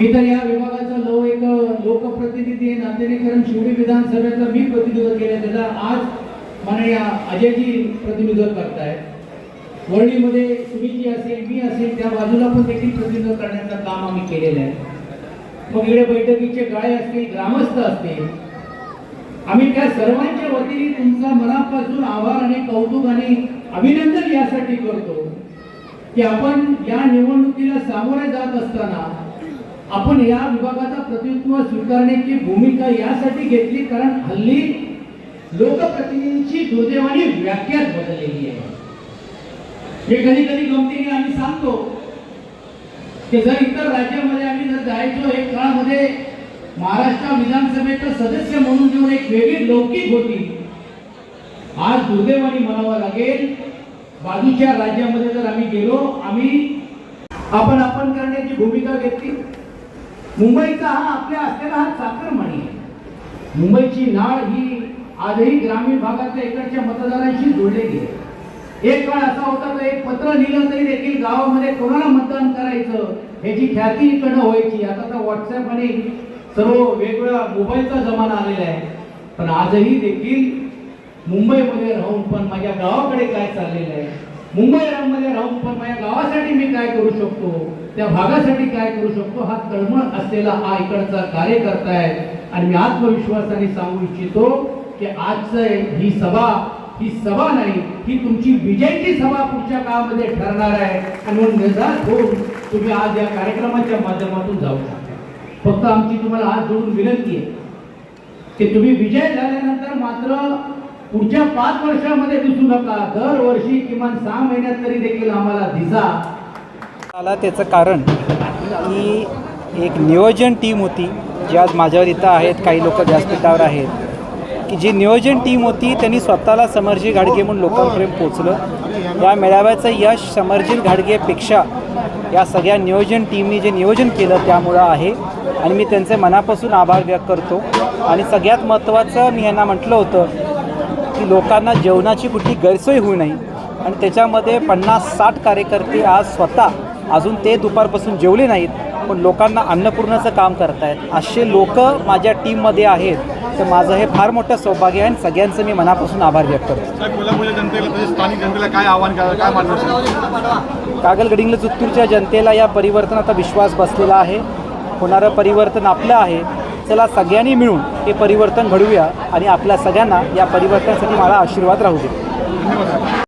मी तर या विभागाचा लव एक लोकप्रतिनिधी आहे नात्याने कारण शिवडी विधानसभेचं मी प्रतिनिधित्व केलं त्याचा आज माननीय अजयजी प्रतिनिधित्व करताय. वर्णीमध्ये सुनीजी असेल मी असेल त्या बाजूला पण देखील प्रतिनिधित्व करण्याचं काम आम्ही केलेलं आहे. मग इकडे बैठकीचे गाळे असतील ग्रामस्थ असतील आम्ही त्या सर्वांच्या वतीने तुमचा मनापासून आभार आणि कौतुक आणि अभिनंदन यासाठी करतो की आपण या निवडणुकीला सामोरे जात असताना आपण या विभागाचा प्रतिनिधित्व स्वीकारण्याची भूमिका यासाठी घेतली कारण हल्ली लोकप्रतिनिधींची दुर्दैवानी व्याख्याच बदललेली आहे. हे कधी कधी गमतीने आम्ही सांगतो की जर इतर राज्यामध्ये आम्ही जर जायचो एक काळामध्ये महाराष्ट्र विधानसभेचा सदस्य म्हणून जेव्हा एक वेगळी लौकिक होती. आज दुर्दैवाने म्हणावं लागेल बाजूच्या राज्यामध्ये जर आम्ही गेलो आम्ही आपण आपण करण्याची भूमिका घेतली. मुंबईचा हा आपल्या असलेला हा चाकरमणी आहे. मुंबईची नाळ ही आजही ग्रामीण भागातल्या इकडच्या मतदारांशी जोडलेली आहे. एक काळ असा होता तर एक पत्र लिहिलं तरी देखील गावामध्ये कोणाला मतदान करायचं ह्याची ख्याती इकडनं व्हायची. आता तर व्हॉट्सअप आणि सर्व वेगवेगळ्या मोबाईलचा जमाना आलेला आहे. पण आजही देखील मुंबईमध्ये राहून पण माझ्या गावाकडे काय चाललेलं आहे? मुंबई मुंबईमध्ये राहून पण माझ्या गावासाठी मी काय करू शकतो? त्या भागासाठी काय करू शकतो? हा तळमळ असलेला हा इकडचा कार्यकर्ता आहे आणि मी आत्मविश्वासाने सांगू इच्छितो की आजचं ही सभा ही सभा नाही ही तुमची विजयची सभा पुढच्या काळामध्ये ठरणार आहे. आणि म्हणून निर्धार होऊन तुम्ही आज या कार्यक्रमाच्या माध्यमातून जाऊ शकता. फक्त आमची तुम्हाला हात जोडून विनंती आहे की तुम्ही विजय झाल्यानंतर मात्र पुढच्या पाच वर्षामध्ये दिसू नका. दरवर्षी किमान सहा महिन्यात तरी देखील आम्हाला दिसा. आला त्याचं कारण की एक नियोजन टीम होती जी आज माझ्यावर इथं आहेत काही लोक व्यासपीठावर आहेत की जी नियोजन टीम होती त्यांनी स्वतःला समरजी घाडगे म्हणून लोकांपर्यंत पोचलं या मेळाव्याचं यश समरजी घाडगेपेक्षा या सगळ्या नियोजन टीमनी जे नियोजन केलं त्यामुळं आहे. आणि मी त्यांचे मनापासून आभार व्यक्त करतो. आणि सगळ्यात महत्त्वाचं मी यांना म्हटलं होतं की लोकांना जेवणाची कुठली गैरसोय होऊ नये. आणि त्याच्यामध्ये पन्नास साठ कार्यकर्ते आज स्वतः अजून ते दुपारपासून जेवले नाहीत पण लोकांना अन्नपूर्णाचं काम करतायत. असे लोक माझ्या टीममध्ये आहेत तर माझं हे फार मोठं सौभाग्य आहे आणि सगळ्यांचं मी मनापासून आभार व्यक्त करतो. साहेब कोल्हापूरच्या जनतेला तसेच स्थानिक जनतेला काय आव्हान करा काय मार्गदर्शन कागल गडिंगल चित्तूरच्या जनतेला या परिवर्तनाचा विश्वास बसलेला आहे. होणारं परिवर्तन आपलं आहे. चला सगळ्यांनी मिळून हे परिवर्तन घडवूया आणि आपल्या सगळ्यांना या परिवर्तनासाठी मला आशीर्वाद राहू दे.